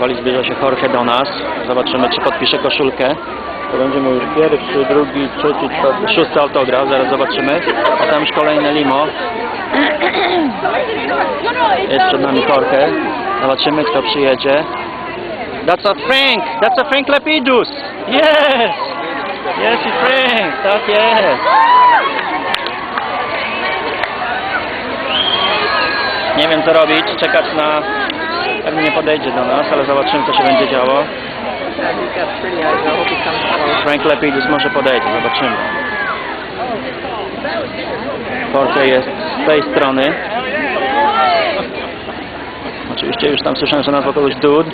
Powoli zbliża się Jorge do nas. Zobaczymy, czy podpisze koszulkę. To będzie mój pierwszy, drugi, trzeci, czwarty, szósty autograf. Zaraz zobaczymy. A tam już kolejne limo. Jest przed nami Jorge. Zobaczymy, kto przyjedzie. That's a Frank! That's a Frank Lepidus! Yes! Yes, i Frank! Tak jest! Nie wiem co robić, czekać na... Pewnie nie podejdzie do nas, ale zobaczymy co się będzie działo. Frank Lepidus może podejdzie, zobaczymy. Jorge jest z tej strony. Oczywiście już tam słyszałem, że nazwał kogoś Dude.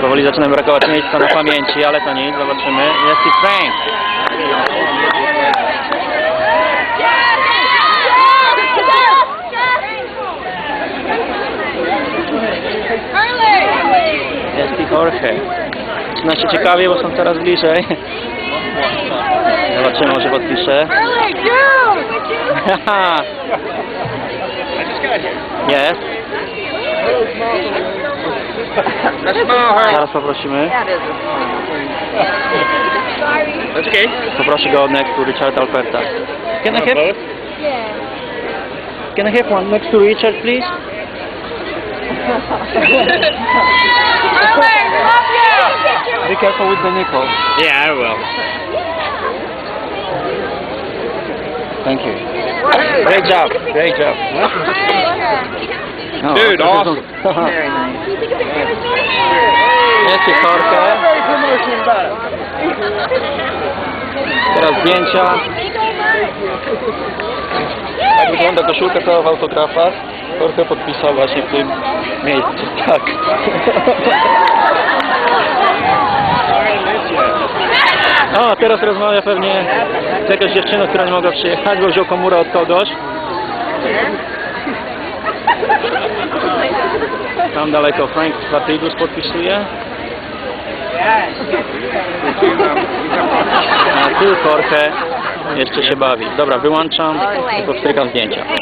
Powoli zaczyna mi brakować miejsca na pamięci, ale to nic, zobaczymy. Jest i Frank. Jest i Jorge. Się ciekawie, bo są coraz bliżej. Zobaczymy, może podpisze. Haha. Jest. Zaraz poprosimy. That's okay. Poproszę go next to Richard Alberta. Can I have, can I have one next to Richard, please? Be careful with the nickel. Yeah, I will. Thank you. Great job. Great job. No, Dude, awesome. Jest i Jorge. Teraz zdjęcia. Tak wygląda koszulka cała w autografach. Jorge podpisał właśnie w tym miejscu. Tak. O, teraz rozmawia pewnie z jakąś dziewczyną, która nie mogła przyjechać, bo wziął komórę od kogoś. Tam daleko Frank Latydus podpisuje. A tu Jorge jeszcze się bawi. Dobra, wyłączam i powstrykam zdjęcia.